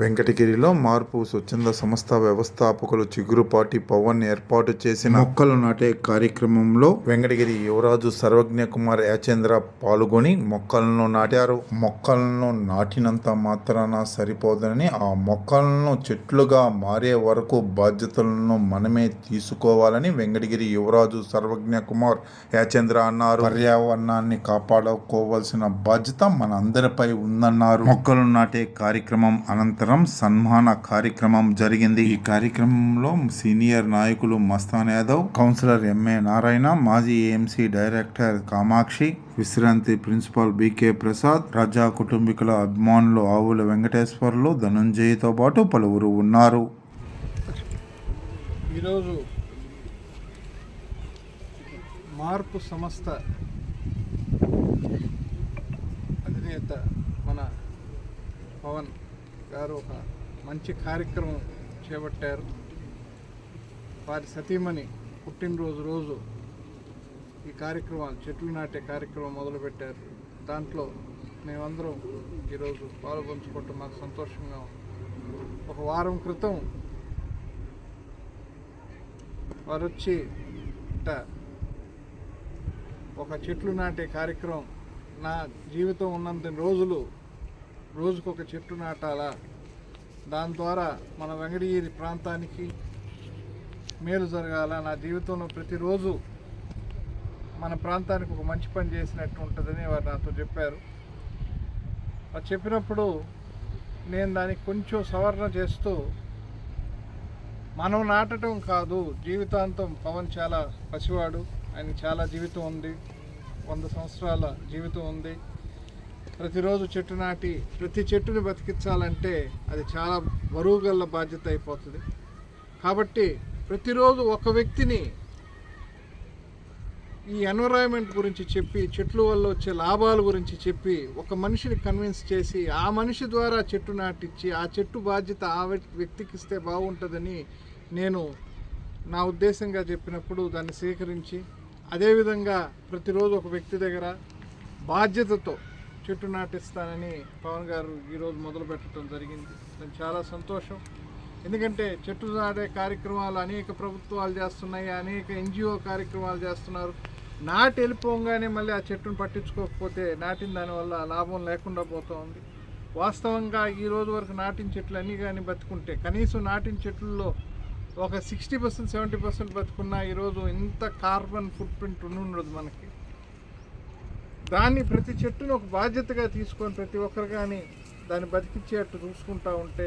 వెంకటగిరిలో మార్పు స్వచ్ఛంద సంస్థ వ్యవస్థాపకులు చిగురుపాటి పవన్ ఏర్పాటు చేసిన మొక్కలు నాటే కార్యక్రమంలో వెంకటగిరి యువరాజు సర్వజ్ఞ కుమార్ యాచేంద్ర పాల్గొని మొక్కలను నాటారు. మొక్కలను నాటినంత మాత్రాన సరిపోదని ఆ మొక్కలను చెట్లుగా మారే వరకు బాధ్యతలను మనమే తీసుకోవాలని వెంకటగిరి యువరాజు సర్వజ్ఞ కుమార్ యాచేంద్ర అన్నారు. పర్యావరణాన్ని కాపాడుకోవాల్సిన బాధ్యత మన అందరిపై ఉందన్నారు. మొక్కలు నాటే కార్యక్రమం అనంతరం సన్మాన కార్యక్రమం జరిగింది. ఈ కార్యక్రమంలో సీనియర్ నాయకులు Mastan Yadav councillor M A Narayana మాజీ ఏఎంసీ డైరెక్టర్ కామాక్షి విశ్రాంతి ప్రిన్సిపాల్ బికే ప్రసాద్ ప్రజా కుటుంబీకుల అభిమానులు ఆవుల వెంకటేశ్వర్లు ధనుంజయతో పాటు పలువురు ఉన్నారు. ఈరోజు మార్పు సంస్థ అధినేత మన పవన్ గారు ఒక మంచి కార్యక్రమం చేపట్టారు. వారి సతీమణి పుట్టినరోజు రోజు ఈ కార్యక్రమాలు చెట్లు నాటే కార్యక్రమం మొదలుపెట్టారు. దాంట్లో మేమందరం ఈరోజు పాల్గొంచుకోవటం మాకు సంతోషంగా ఉంది. ఒక వారం క్రితం వారు వచ్చి ఒక చెట్లు నాటే కార్యక్రమం నా జీవితం ఉన్నంత రోజులు రోజుకు ఒక చెట్టు నాటాలా? దాని ద్వారా మన వెంగడగిరి ప్రాంతానికి మేలు జరగాల? నా జీవితంలో ప్రతిరోజు మన ప్రాంతానికి ఒక మంచి పని చేసినట్టు ఉంటుందని వారు నాతో చెప్పారు. అది చెప్పినప్పుడు నేను దానికి కొంచెం సవరణ చేస్తూ మనం నాటడం కాదు జీవితాంతం పవన్ చాలా పసివాడు ఆయన చాలా జీవితం ఉంది వంద సంవత్సరాల జీవితం ఉంది. ప్రతిరోజు చెట్టు నాటి ప్రతి చెట్టుని బతికించాలంటే అది చాలా బరువు గల బాధ్యత అయిపోతుంది. కాబట్టి ప్రతిరోజు ఒక వ్యక్తిని ఈ ఎన్విరాన్మెంట్ గురించి చెప్పి చెట్ల వల్ల వచ్చే లాభాల గురించి చెప్పి ఒక మనిషిని కన్విన్స్ చేసి ఆ మనిషి ద్వారా చెట్టు నాటించి ఆ చెట్టు బాధ్యత ఆ వ్యక్తికి ఇస్తే బాగుంటుందని నేను నా ఉద్దేశంగా చెప్పినప్పుడు దాన్ని స్వీకరించి అదేవిధంగా ప్రతిరోజు ఒక వ్యక్తి దగ్గర బాధ్యతతో చెట్టు నాటిస్తానని పవన్ గారు ఈరోజు మొదలు పెట్టడం జరిగింది. నేను చాలా సంతోషం. ఎందుకంటే చెట్టు నాటే కార్యక్రమాలు అనేక ప్రభుత్వాలు చేస్తున్నాయి అనేక ఎన్జిఓ కార్యక్రమాలు చేస్తున్నారు. నాటి వెళ్ళిపోగానే మళ్ళీ ఆ చెట్టును పట్టించుకోకపోతే నాటిన దానివల్ల లాభం లేకుండా పోతుంది. వాస్తవంగా ఈ రోజు వరకు నాటిన చెట్లు అన్నీ కానీ బతుకుంటే కనీసం నాటిన చెట్లలో ఒక సిక్స్టీ పర్సెంట్ సెవెంటీ పర్సెంట్ బతుకున్నా ఈరోజు ఇంత కార్బన్ ఫుట్ ప్రింట్ ఉండదు మనకి. దాన్ని ప్రతి చెట్టును ఒక బాధ్యతగా తీసుకొని ప్రతి ఒక్కరు కానీ దాన్ని బతికిచ్చేట్టు చూసుకుంటా ఉంటే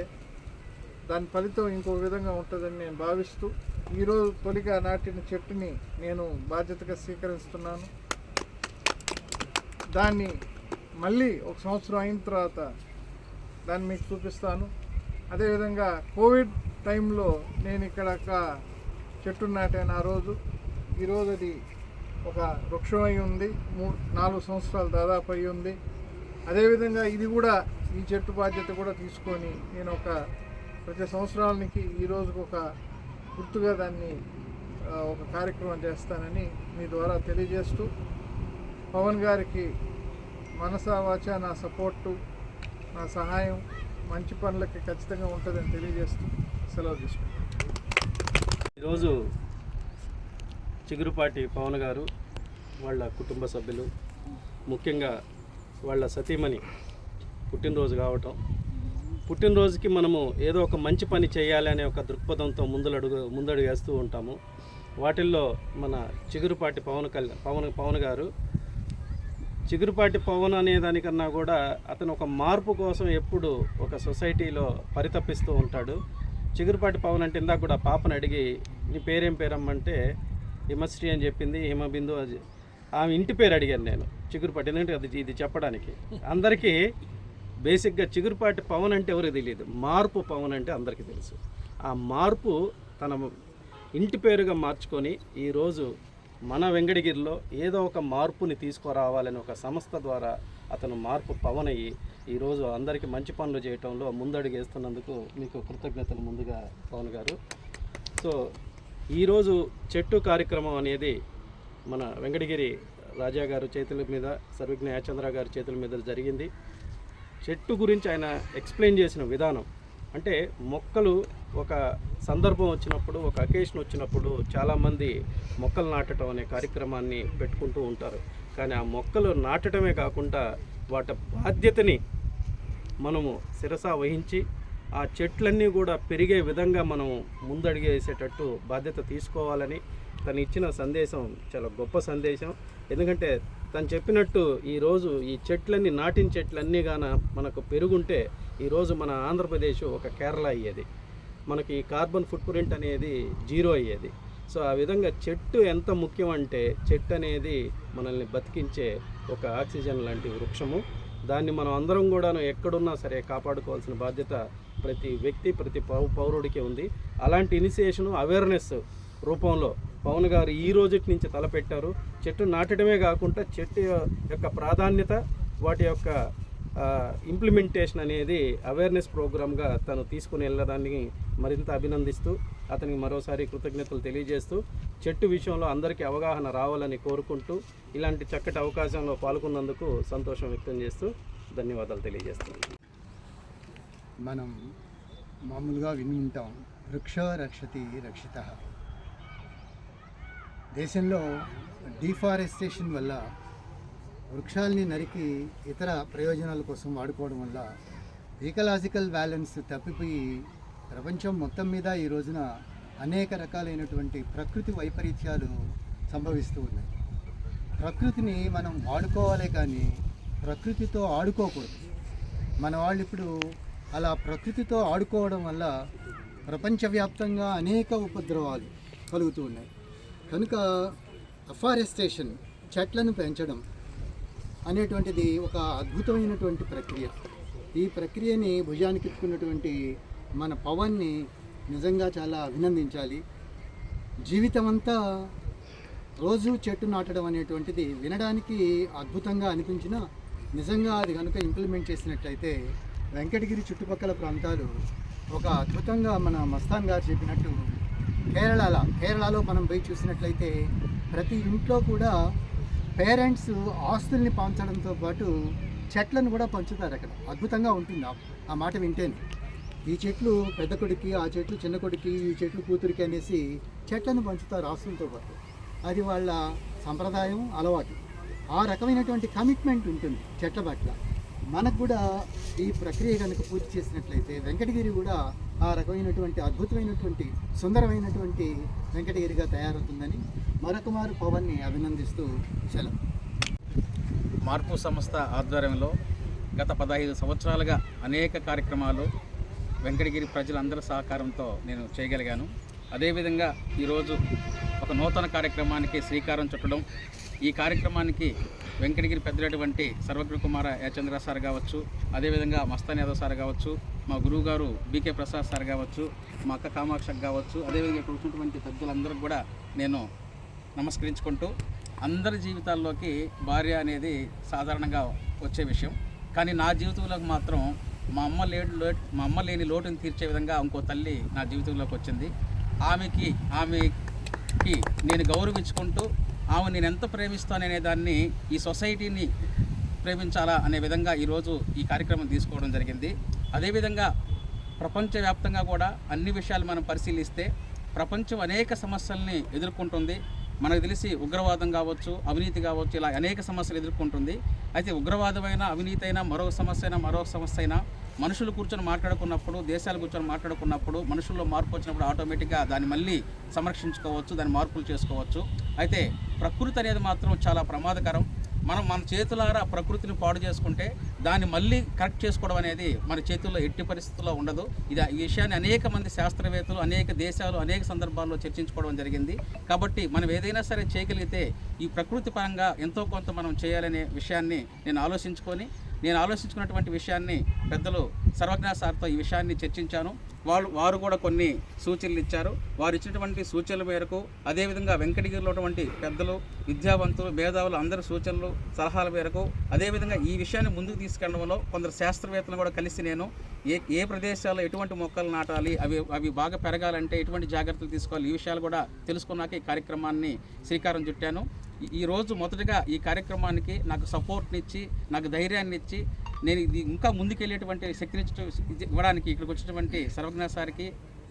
దాని ఫలితం ఇంకో విధంగా ఉంటుందని నేను భావిస్తూ ఈరోజు తొలిగా నాటిన చెట్టుని నేను బాధ్యతగా స్వీకరిస్తున్నాను. దాన్ని మళ్ళీ ఒక సంవత్సరం అయిన తర్వాత దాన్ని మీకు చూపిస్తాను. అదేవిధంగా కోవిడ్ టైంలో నేను ఇక్కడ ఒక చెట్టు నాటాను ఆ రోజు. ఈరోజు అది ఒక వృక్షం అయి ఉంది మూడు నాలుగు సంవత్సరాలు దాదాపు అయి ఉంది. అదేవిధంగా ఇది కూడా ఈ చెట్టు బాధ్యత కూడా తీసుకొని నేను ఒక ప్రతి సంవత్సరానికి ఈ రోజుకు ఒక గుర్తుగా దాన్ని ఒక కార్యక్రమం చేస్తానని మీ ద్వారా తెలియజేస్తూ పవన్ గారికి మనసా వాచ నా సపోర్టు నా సహాయం మంచి పనులకి ఖచ్చితంగా ఉంటుందని తెలియజేస్తూ సెలవు తీసుకుంటాను ఈరోజు చిగురుపాటి పవన్ గారు వాళ్ళ కుటుంబ సభ్యులు ముఖ్యంగా వాళ్ళ సతీమణి పుట్టినరోజు కావటం. పుట్టినరోజుకి మనము ఏదో ఒక మంచి పని చేయాలి అనే ఒక దృక్పథంతో ముందడుగు ముందడుగు వేస్తూ ఉంటాము. వాటిల్లో మన చిగురుపాటి పవన్ కల్ పవన్ పవన్ గారు చిగురుపాటి పవన్ అనే దానికన్నా కూడా అతను ఒక మార్పు కోసం ఎప్పుడు ఒక సొసైటీలో పరితపిస్తూ ఉంటాడు. చిగురుపాటి పవన్ అంటే ఇందాక కూడా పాపను అడిగి నీ పేరేం పేరమ్మంటే హిమశ్రీ అని చెప్పింది హిమబిందు అది. ఆమె ఇంటి పేరు అడిగాను నేను చిగురుపాటి. ఎందుకంటే అది ఇది చెప్పడానికి. అందరికీ బేసిక్గా చిగురుపాటి పవన్ అంటే ఎవరికి తెలియదు? మార్పు పవన్ అంటే అందరికీ తెలుసు. ఆ మార్పు తన ఇంటి పేరుగా మార్చుకొని ఈరోజు మన వెంకటగిరిలో ఏదో ఒక మార్పుని తీసుకురావాలని ఒక సంస్థ ద్వారా అతను మార్పు పవన్ అయ్యి ఈరోజు అందరికీ మంచి పనులు చేయటంలో ముందడుగు వేస్తున్నందుకు మీకు కృతజ్ఞతలు ముందుగా పవన్ గారు. సో ఈరోజు చెట్టు కార్యక్రమం అనేది మన వెంకటగిరి రాజా గారు చేతుల మీద సర్వజ్ఞ యాచంద్ర గారి చేతుల మీద జరిగింది. చెట్టు గురించి ఆయన ఎక్స్ప్లెయిన్ చేసిన విధానం అంటే మొక్కలు ఒక సందర్భం వచ్చినప్పుడు ఒక అకేషన్ వచ్చినప్పుడు చాలామంది మొక్కలు నాటడం అనే కార్యక్రమాన్ని పెట్టుకుంటూ ఉంటారు. కానీ ఆ మొక్కలు నాటడమే కాకుండా వాటి బాధ్యతని మనము శిరసా వహించి ఆ చెట్లన్నీ కూడా పెరిగే విధంగా మనం ముందడిగేసేటట్టు బాధ్యత తీసుకోవాలని తను ఇచ్చిన సందేశం చాలా గొప్ప సందేశం. ఎందుకంటే తను చెప్పినట్టు ఈరోజు ఈ చెట్లన్నీ నాటిన చెట్లన్నీ గాన మనకు పెరుగుంటే ఈరోజు మన ఆంధ్రప్రదేశ్ ఒక కేరళ అయ్యేది. మనకి ఈ కార్బన్ ఫుట్ ప్రింట్ అనేది జీరో అయ్యేది. సో ఆ విధంగా చెట్టు ఎంత ముఖ్యం అంటే చెట్టు అనేది మనల్ని బతికించే ఒక ఆక్సిజన్ లాంటి వృక్షము. దాన్ని మనం అందరం కూడాను ఎక్కడున్నా సరే కాపాడుకోవాల్సిన బాధ్యత ప్రతి వ్యక్తి ప్రతి పౌ పౌరుడికి ఉంది. అలాంటి ఇనిషియేషను అవేర్నెస్ రూపంలో పవన్ గారు ఈ రోజుటి నుంచి తలపెట్టారు. చెట్టు నాటడమే కాకుండా చెట్టు యొక్క ప్రాధాన్యత వాటి యొక్క ఇంప్లిమెంటేషన్ అనేది అవేర్నెస్ ప్రోగ్రామ్గా తను తీసుకుని వెళ్ళడాన్ని మరింత అభినందిస్తూ అతనికి మరోసారి కృతజ్ఞతలు తెలియజేస్తూ చెట్టు విషయంలో అందరికీ అవగాహన రావాలని కోరుకుంటూ ఇలాంటి చక్కటి అవకాశంలో పాల్గొన్నందుకు సంతోషం వ్యక్తం చేస్తూ ధన్యవాదాలు తెలియజేస్తున్నాను. మనం మామూలుగా విని ఉంటాం వృక్ష రక్షతి రక్షిత. దేశంలో డిఫారెస్టేషన్ వల్ల వృక్షాల్ని నరికి ఇతర ప్రయోజనాల కోసం వాడుకోవడం వల్ల ఈకలాజికల్ బ్యాలెన్స్ తప్పిపోయి ప్రపంచం మొత్తం మీద ఈ రోజున అనేక రకాలైనటువంటి ప్రకృతి వైపరీత్యాలు సంభవిస్తూ ఉన్నాయి. ప్రకృతిని మనం వాడుకోవాలే కానీ ప్రకృతితో ఆడుకోకూడదు. మన వాళ్ళు ఇప్పుడు అలా ప్రకృతితో ఆడుకోవడం వల్ల ప్రపంచవ్యాప్తంగా అనేక ఉపద్రవాలు కలుగుతూ ఉన్నాయి. కనుక అఫారెస్టేషన్ చెట్లను పెంచడం అనేటువంటిది ఒక అద్భుతమైనటువంటి ప్రక్రియ. ఈ ప్రక్రియని భుజానికి ఎత్తుకున్నటువంటి మన పవన్ని నిజంగా చాలా అభినందించాలి. జీవితం అంతా రోజు చెట్టు నాటడం అనేటువంటిది వినడానికి అద్భుతంగా అనిపించినా నిజంగా అది కనుక ఇంప్లిమెంట్ చేసినట్లయితే వెంకటగిరి చుట్టుపక్కల ప్రాంతాలు ఒక అద్భుతంగా మన మస్తాన్ గారు చెప్పినట్టు కేరళలో కేరళలో మనం పోయి చూసినట్లయితే ప్రతి ఇంట్లో కూడా పేరెంట్స్ ఆస్తుల్ని పంచడంతో పాటు చెట్లను కూడా పంచుతారు అక్కడ. అద్భుతంగా ఉంటుంది ఆ- ఆ మాట వింటేనే. ఈ చెట్లు పెద్ద కొడుకి ఆ చెట్లు చిన్న కొడుకి ఈ చెట్లు కూతురికి అనేసి చెట్లను పంచుతారు ఆస్తులతో పాటు. అది వాళ్ళ సంప్రదాయం అలవాటు. ఆ రకమైనటువంటి కమిట్మెంట్ ఉంటుంది చెట్ల పట్ల. మనకు కూడా ఈ ప్రక్రియ కనుక పూర్తి చేసినట్లయితే వెంకటగిరి కూడా ఆ రకమైనటువంటి అద్భుతమైనటువంటి సుందరమైనటువంటి వెంకటగిరిగా తయారవుతుందని మరొక మారు పవన్ని అభినందిస్తూ సెలవు. మార్పు సంస్థ ఆధ్వర్యంలో గత పదహైదు సంవత్సరాలుగా అనేక కార్యక్రమాలు వెంకటగిరి ప్రజలందరి సహకారంతో నేను చేయగలిగాను. అదేవిధంగా ఈరోజు ఒక నూతన కార్యక్రమానికి శ్రీకారం చుట్టడం ఈ కార్యక్రమానికి వెంకటగిరి పెద్దటువంటి సర్వజ్ఞ కుమార యచంద్ర సార్ కావచ్చు అదేవిధంగా మస్తాన్ యాదవ్ సార్ కావచ్చు మా గురువు గారు బీకే ప్రసాద్ సార్ కావచ్చు మా అక్క కామాక్ష కావచ్చు అదేవిధంగా ఇక్కడ వచ్చినటువంటి పెద్దలందరికీ కూడా నేను నమస్కరించుకుంటూ అందరి జీవితాల్లోకి భార్య అనేది సాధారణంగా వచ్చే విషయం. కానీ నా జీవితంలోకి మాత్రం మా అమ్మ లేడు మా అమ్మ లేని లోటుని తీర్చే విధంగా ఇంకో తల్లి నా జీవితంలోకి వచ్చింది. ఆమెకి ఆమెకి నేను గౌరవించుకుంటూ ఆమె నేను ఎంత ప్రేమిస్తాననే దాన్ని ఈ సొసైటీని ప్రేమించాలా అనే విధంగా ఈరోజు ఈ కార్యక్రమం తీసుకోవడం జరిగింది. అదేవిధంగా ప్రపంచవ్యాప్తంగా కూడా అన్ని విషయాలు మనం పరిశీలిస్తే ప్రపంచం అనేక సమస్యల్ని ఎదుర్కొంటుంది. మనకు తెలిసి ఉగ్రవాదం కావచ్చు అవినీతి కావచ్చు ఇలా అనేక సమస్యలు ఎదుర్కొంటుంది. అయితే ఉగ్రవాదమైన అవినీతి అయినా మరొక సమస్య అయినా మరొక సమస్య అయినా మనుషులు కూర్చొని మాట్లాడుకున్నప్పుడు దేశాలు కూర్చొని మాట్లాడుకున్నప్పుడు మనుషుల్లో మార్పు వచ్చినప్పుడు ఆటోమేటిక్గా దాన్ని మళ్ళీ సంరక్షించుకోవచ్చు దాన్ని మార్పులు చేసుకోవచ్చు. అయితే ప్రకృతి అనేది మాత్రం చాలా ప్రమాదకరం. మనం మన చేతులారా ప్రకృతిని పాడు చేసుకుంటే దాన్ని మళ్ళీ కరెక్ట్ చేసుకోవడం అనేది మన చేతుల్లో ఎట్టి పరిస్థితుల్లో ఉండదు. ఇది ఈ విషయాన్ని అనేక మంది శాస్త్రవేత్తలు అనేక దేశాలు అనేక సందర్భాల్లో చర్చించుకోవడం జరిగింది. కాబట్టి మనం ఏదైనా సరే చేయగలిగితే ఈ ప్రకృతి పరంగా ఎంతో కొంత మనం చేయాలనే విషయాన్ని నేను ఆలోచించుకొని నేను ఆలోచించుకున్నటువంటి విషయాన్ని పెద్దలు సర్వజ్ఞ సార్తో ఈ విషయాన్ని చర్చించాను. వాళ్ళు వారు కూడా కొన్ని సూచనలు ఇచ్చారు. వారు ఇచ్చినటువంటి సూచనల మేరకు అదేవిధంగా వెంకటగిరిలో ఉన్నటువంటి పెద్దలు విద్యావంతులు మేధావులు అందరి సూచనలు సలహాల మేరకు అదేవిధంగా ఈ విషయాన్ని ముందుకు తీసుకెళ్ళడంలో కొందరు శాస్త్రవేత్తలు కూడా కలిసి నేను ఏ ఏ ప్రదేశాల్లో ఎటువంటి మొక్కలు నాటాలి అవి అవి బాగా పెరగాలంటే ఎటువంటి జాగ్రత్తలు తీసుకోవాలి ఈ విషయాలు కూడా తెలుసుకున్నాక ఈ కార్యక్రమాన్ని శ్రీకారం చుట్టాను. ఈరోజు మొదటగా ఈ కార్యక్రమానికి నాకు సపోర్ట్నిచ్చి నాకు ధైర్యాన్ని ఇచ్చి నేను ఇది ఇంకా ముందుకెళ్ళేటువంటి శక్తిని ఇవ్వడానికి ఇక్కడికి వచ్చినటువంటి సర్వజ్ఞ సార్కి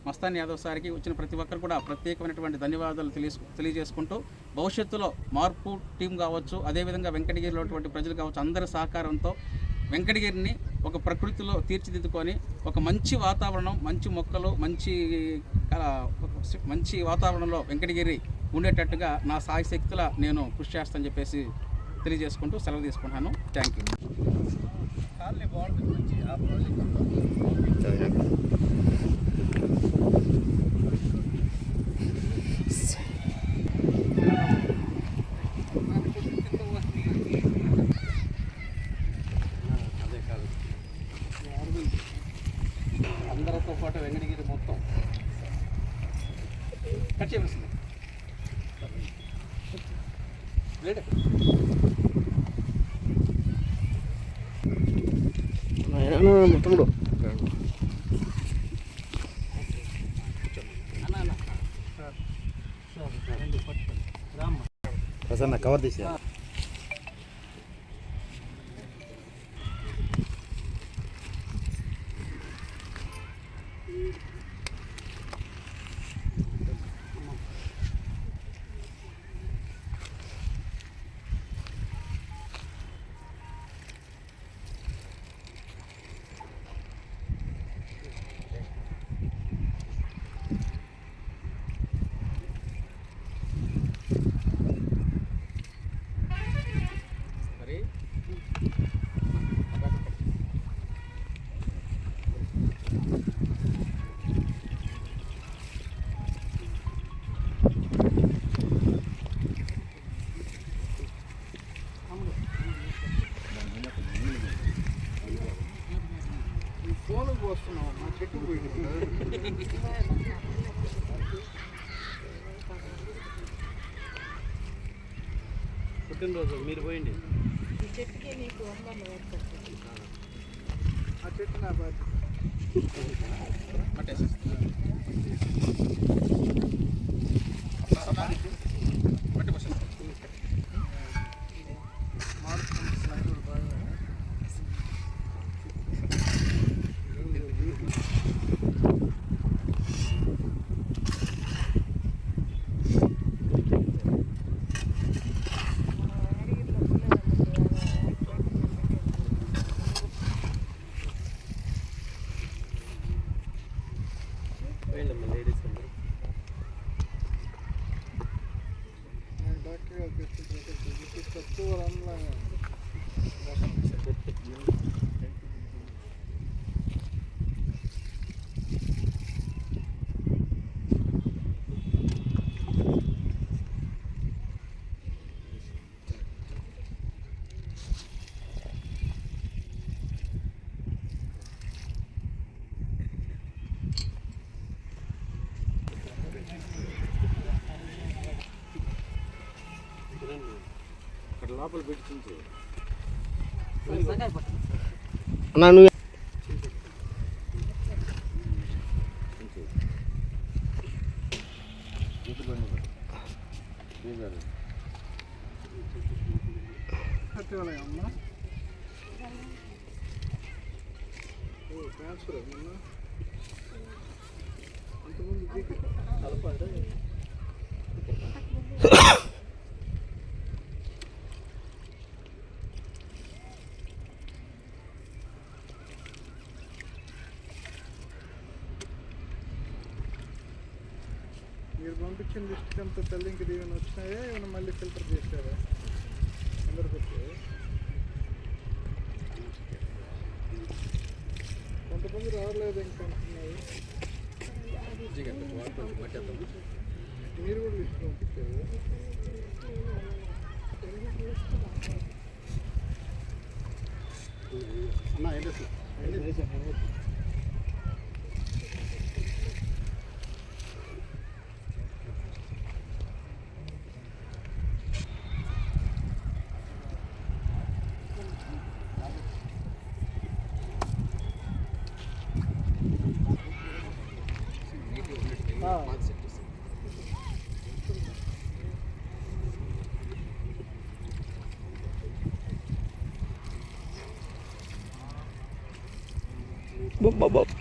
మస్తాన్ యాదవ్ సార్కి వచ్చిన ప్రతి ఒక్కరు కూడా ప్రత్యేకమైనటువంటి ధన్యవాదాలు తెలియ తెలియజేసుకుంటూ భవిష్యత్తులో మార్పు టీం కావచ్చు అదేవిధంగా వెంకటగిరిలో ఉన్నటువంటి ప్రజలు కావచ్చు అందరి సహకారంతో వెంకటగిరిని ఒక ప్రకృతిలో తీర్చిదిద్దుకొని ఒక మంచి వాతావరణం మంచి మొక్కలు మంచి మంచి వాతావరణంలో వెంకటగిరి ఉండేటట్టుగా నా సాయి శక్తుల నేను కృషి చేస్తానని చెప్పేసి తెలియజేసుకుంటూ సెలవు తీసుకుంటాను థ్యాంక్ యూ అదే కాదు అందరితో పాటు వెంకటగిరి మొత్తం కట్ చేయవలసింది బ్లేడ్ ఎక్కడ? అన్న, అన్న. రామ్మా. కవర్ తీసా మరి ఈ ఫోన్ పోస్తున్నావు మా చెట్టు పోయింది పుట్టినరోజు మీరు పోయింది? ఆ చెట్టు నా బాధ్యత. పట్టేసి ట్రాన్స్ఫర్ మొన్న అంతకుముందు జీపీ పంపించిన లిస్ట్కి అంత తల్లి తల్లింకి ఏమైనా వచ్చినాయా? ఏమైనా మళ్ళీ ఫిల్టర్ చేశారా? అందరికి కొంతమంది రావట్లేదు ఇంకా అంటున్నారు. మీరు కూడా లిస్ట్ పంపించారు. అన్న ఏం బొమ్మ babam.